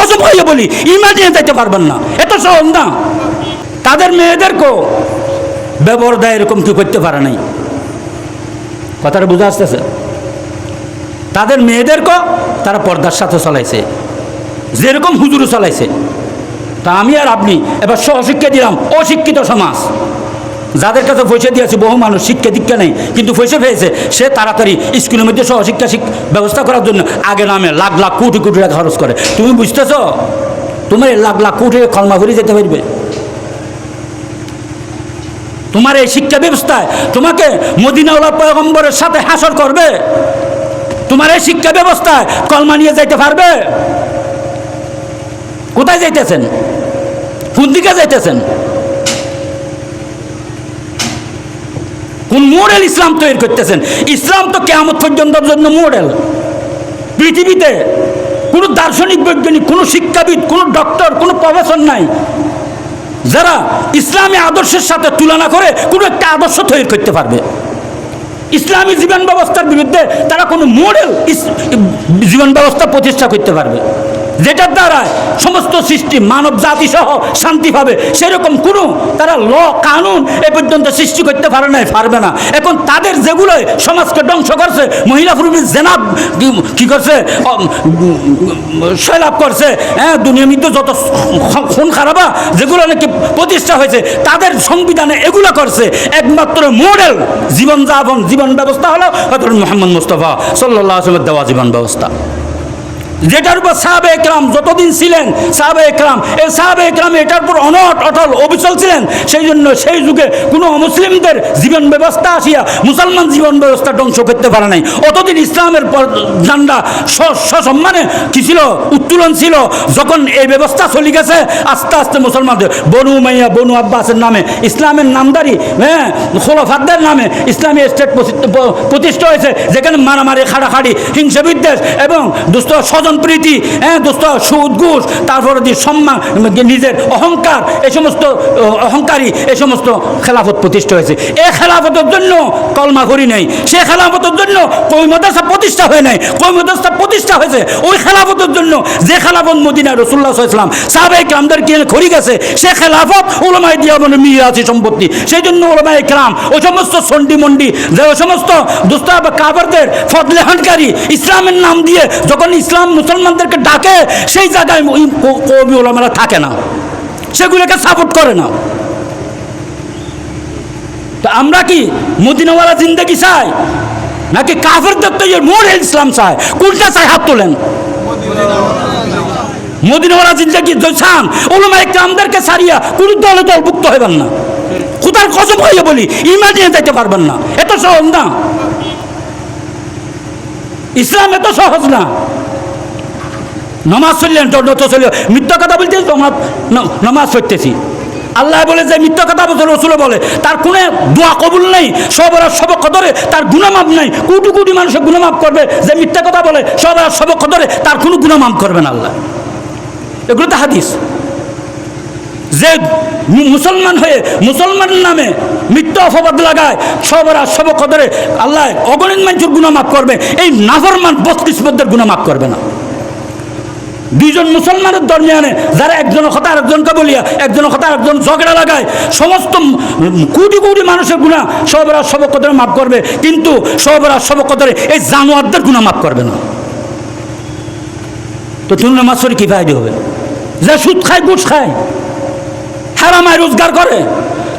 কসম হয়ে বলি? ইমান নিয়ে যাইতে পারবেন না। এত সহজ না। তাদের মেয়েদেরকেও ব্যবহার দেয় এরকম কি করতে পারে নাই। কথাটা বুঝে আসতেছে? তাদের মেয়েদেরকেও তারা পর্দার সাথে চলাইছে। যেরকম হুজুরও চলাইছে। তা আমি আর আপনি এবার সহশিক্ষা দিলাম, অশিক্ষিত সমাজ। যাদের কাছে পয়সা দিয়েছে বহু মানুষ শিক্ষা দীক্ষা নেই কিন্তু পয়সা পেয়েছে, সে তাড়াতাড়ি স্কুলের মধ্যে সহশিক্ষা শিক- ব্যবস্থা করার জন্য আগে নামে লাখ লাখ কোটি কোটি টাকা খরচ করে। তুমি বুঝতেছ? তোমার লাখ লাখ কোটি কলমা ভরে যেতে পারবে। তোমার এই শিক্ষা ব্যবস্থায় তোমাকে মদিনাউল্লাহ পয়গম্বরের সাথে হাসর করবে। তোমার এই শিক্ষা ব্যবস্থায় কলমা নিয়ে যাইতে পারবে। কোথায় যাইতেছেন? কোন দিকে যাইতেছেন? কোন মডেল ইসলাম তৈরি করতেছেন? ইসলাম তো কেমন পর্যন্তর জন্য মডেল পৃথিবীতে কোনো দার্শনিক, বৈজ্ঞানিক, কোনো শিক্ষাবিদ, কোনো ডক্টর কোনো প্রফেসর নাই। যারা ইসলামী আদর্শের সাথে তুলনা করে কোনো একটা আদর্শ তৈরি করতে পারবে। ইসলামী জীবন ব্যবস্থার বিরুদ্ধে তারা কোনো মডেল জীবন ব্যবস্থা প্রতিষ্ঠা করতে পারবে। যেটার দ্বারা সমস্ত সৃষ্টি মানব জাতি সহ শান্তি পাবে, সেরকম কোনো তারা ল, কানুন এ পর্যন্ত সৃষ্টি করতে পারে না পারবে না। এখন তাদের যেগুলো সমাজকে ধ্বংস করছে, মহিলা পুরুষ জেনাব, কি করছে সয়লাভ করছে হ্যাঁ দুনিয়ার মধ্যে যত খুন খারাপা যেগুলো নাকি প্রতিষ্ঠা হয়েছে, তাদের সংবিধানে এগুলো করছে। একমাত্র মডেল জীবনযাপন, জীবন ব্যবস্থা হলো মোহাম্মদ মুস্তফা সাল্লাহ আসলামের দেওয়া জীবন ব্যবস্থা। যেটার উপর সাহাবে একরাম যতদিন ছিলেন সাহাবে একরাম এই সাহাবে একরাম এটার উপর অনট অটল অবিচল ছিলেন, সেই জন্য সেই যুগে কোনো অমুসলিমদের জীবন ব্যবস্থা আসিয়া মুসলমান জীবন ব্যবস্থা ধ্বংস করতে পারে নাই। অতদিন ইসলামের জান্ডা সসম্মানে কি ছিল? উত্তোলন ছিল। যখন এই ব্যবস্থা চলে গেছে, আস্তে আস্তে মুসলমানদের, বনু মাইয়া বনু আব্বাসের নামে, ইসলামের নামদারি হ্যাঁ খোলাফাদদের নামে ইসলামী স্টেট প্রতিষ্ঠা হয়েছে, যেখানে মারামারি, খাড়াখাড়ি হিংসা বিদ্বেষ এবং দুস্থ স্বজন প্রীতি হ্যাঁ দুস্থ সুদ, ঘুষ, তারপরে দিয়ে সম্মান নিজের অহংকার এই সমস্ত অহংকারী এই সমস্ত খেলাফত প্রতিষ্ঠা হয়েছে। এই খেলাফতের জন্য কলমা করি নেই। সে খেলাফতের জন্য কই মাদ্রাসা প্রতিষ্ঠা হয়ে নাই। কই মাদ্রাসা প্রতিষ্ঠা হয়েছে? ওই খেলাফতের জন্য যে খেলাফত মদিনা রসুল্লাহ ইসলাম সাবেক রামদের কিনে খড়ি গেছে, সে খেলাফত ওলমাই দিয়া মানে মিয়া আছে সম্পত্তি। সেই জন্য ওলমাই ক্রাম ওই সমস্ত সন্ডি মন্ডি, যে ওই সমস্ত দুস্তাব কাবারদের ফদলেহানকারী ইসলামের নাম দিয়ে যখন ইসলাম মুসলমানদেরকে ডাকে, সেই জায়গায় কবি ওলামারা থাকে না। সেগুলোকে সাপোর্ট করে না। তো আমরা কি মদিনাওয়ালা জিন্দগি চাই, নাকি কাফেরদের তো মোর ইসলাম চায় কোনটা চাই? হাত তোলেন। মদিনাওয়ালা জিন্দগি চান। ওলমা একটা আমাদেরকে সারিয়া কোন দলে দলভুক্ত হইবেন না। খুদার কসম হয়ে বলি, ইমান নিয়ে যাইতে পারবেন না। এত সহজ না। ইসলাম এত সহজ না। নমাজ চললেন তো চলে মিথ্যা কথা বলতে নমাজ পড়তেছি। আল্লাহ বলে যে মিথ্যা কথা বলছে রসুল বলে, তার কোনো দোয়া কবুল নেই সবার সব কদরে তার গুণমাপ নেই। কোটি কোটি মানুষের গুণমাপ করবে, যে মিথ্যা কথা বলে সবার সব কদরে তার কোনো গুণমাপ করবে না আল্লাহ। এগুলো তো হাদিস। যে মুসলমান হয়ে মুসলমানের নামে মিথ্যা অপবাদ লাগায় সবার সব কদরে আল্লাহ অগণিত মানুষের গুণমাপ করবে, এই নাফরমান বত্রিশমদের গুণমাপ করবে না। দুইজন মুসলমানের দরমিয়ানে যারা একজনের কথা আরেকজনকে বলিয়া, একজনের কথা আরেকজন ঝগড়া লাগায়, সমস্ত কোটি কোটি মানুষের গুণা সবরা সব কদরে মাফ করবে, কিন্তু সবরা সব কদরে এই জানোয়ারদের গুণা মাফ করবে না। তো তুমি নামাজ পড়ে কি ফায়দা হবে? যে সুদ খায়, ঘুষ খায় হারামায় রোজগার করে,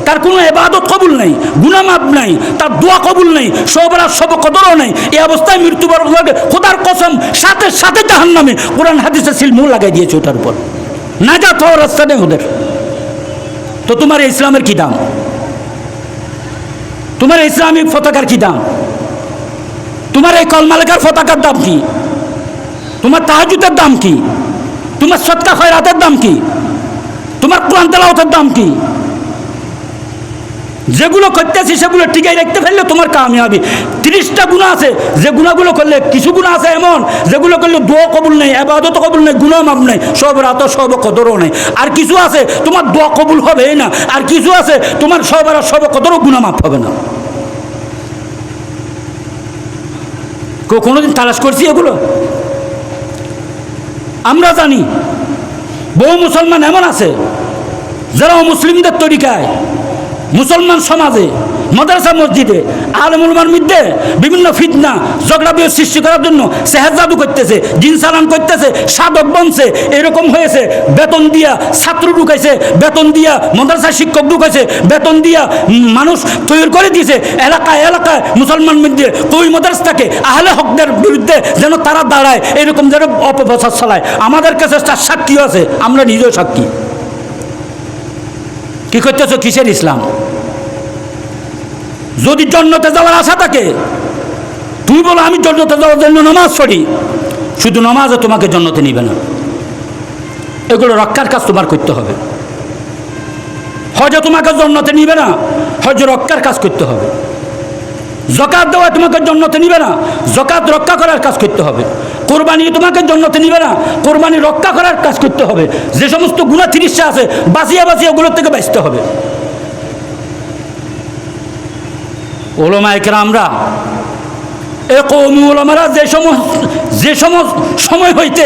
তার কোনো এবাদত কবুল নেই গুনামাপ নাই, তার দোয়া কবুল নেই সবরা সব কদরও নেই, এই অবস্থায় মৃত্যুবরণ লাগে খোদার কসম সাথে সাথে জাহান নামে কোরআন হাদিসে সিলমু লাগাই দিয়েছে ওটার উপর। না যা তো রাস্তা নেই ওদের। তো তোমার ইসলামের কি দাম? তোমার ইসলামিক পতাকার কি দাম? তোমার এই কলমালেকার পতাকার দাম কি? তোমার তাহাজুতের দাম কি? তোমার সৎকা খয়রাতের দাম কি? তোমার কোরআন তেলাওয়াতের দাম কি? যেগুলো করতেছি সেগুলো টিকাই রাখতে ফেললে তোমার কামিয়াবি। তিরিশটা গুণা আছে। যে গুণাগুলো করলে কিছু গুণা আছে এমন, যেগুলো করলে দোয়া কবুল নেই, আবাদত কবুল নেই, গুণা মাপ নেই, সব রাত সব কদরও নেই। আর কিছু আছে, তোমার দোয়া কবুল হবে না। আর কিছু আছে, তোমার সব আর সব কদরও গুণা মাপ হবে না। কেউ কোনোদিন তালাশ করছি এগুলো? আমরা জানি, বহু মুসলমান এমন আছে, যারা মুসলিমদের তরিকায়, মুসলমান সমাজে মাদ্রাসা, মসজিদে। আলমুলমার মধ্যে বিভিন্ন ফিতনা, ঝগড়া বিয়ে সৃষ্টি করার জন্য সেহের জাদু করতেছে, জিন সালান করতেছে, সাধক বনছে, এরকম হয়েছে, বেতন দিয়া ছাত্র ঢুকাইছে, বেতন দিয়া মাদ্রাসা শিক্ষক ঢুকাইছে, বেতন দিয়া মানুষ তৈরি করে দিয়েছে, এলাকায় এলাকায় মুসলমান মধ্যে কই মাদ্রাসাকে আহলে হকদের বিরুদ্ধে যেন তারা দাঁড়ায়, এরকম যেন অপপ্রচার চালায়। আমাদের কাছে তার সাক্ষী আছে, আমরা নিজেও সাক্ষী। কি করতেছো? কিসের ইসলাম? যদি জন্নতে যাওয়ার আশা থাকে, তুই বলো, আমি জন্নতে যাওয়ার জন্য নামাজ পড়ি। শুধু নামাজও তোমাকে জন্নতে নিবে না। এগুলো রক্ষার কাজ তোমার করতে হবে। হজ তোমাকে জন্নতে নিবে না হজ রক্ষার কাজ করতে হবে। জকাত দেওয়া তোমাকে জন্নতে নিবে না জকাত রক্ষা করার কাজ করতে হবে। কোরবানি তোমাকে জন্নতে নিবে না, কোরবানি রক্ষা করার কাজ করতে হবে। যে সমস্ত গুণা তিরিশটা আছে, বাঁচিয়ে বাঁচিয়ে ওগুলোর থেকে বাঁচতে হবে। ওলমা আমরা এ কৌমি ওলমারা যে সময় যে সময় সময় হইতে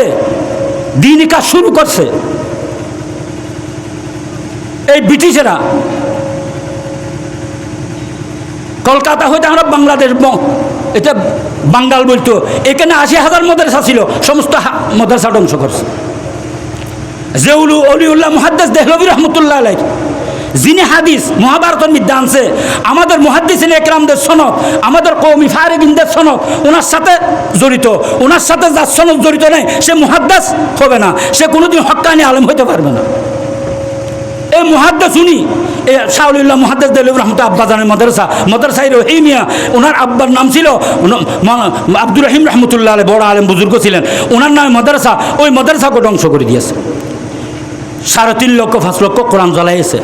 দিন কাজ শুরু করছে, এই ব্রিটিশেরা কলকাতা হইতে আমরা বাংলাদেশ এটা বাঙ্গাল বলতো, এখানে আশি হাজার মাদ্রাসা ছিল, সমস্ত মাদ্রাসা ধ্বংস করছে। জেউলু অলিউল্লাহ মুহাদ্দেস দেহলবী রহমতুল্লাহ আলাই যিনি হাদিস মহাভারতের মধ্যে আনছে, আমাদের মুহাদ্দিসিন একরামদের সনদ, আমাদের কৌমি ফারেবিনদের সনদ, ওনার সাথে জড়িত, ওনার সাথে যার সনদ জড়িত নেই, সে মহাদ্দাস হবে না, সে কোনোদিন হক্কানি আলম হইতে পারবে না। এই মহাদ্দাস উনি শাহুল্লাহ মুহাদ্দাস দেলিব রহমত আব্বাজানের মাদ্রাসা মাদ্রাসাই রহিমিয়া, ওনার আব্বার নাম ছিল আব্দুর রহিম রহমতুল্লাহ আলী, বড় আলেম বুজুর্গ ছিলেন, ওনার নামে মাদ্রাসা, ওই মাদ্রাসাকে ধ্বংস করে দিয়েছে। সাড়ে তিন লক্ষ, পাঁচ লক্ষ কোরআন জ্বলাইছে।